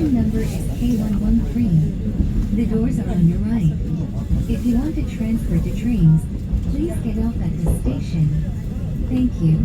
Station number is K113. The doors are on your right. If you want to transfer to trains, please get off at the station. Thank you.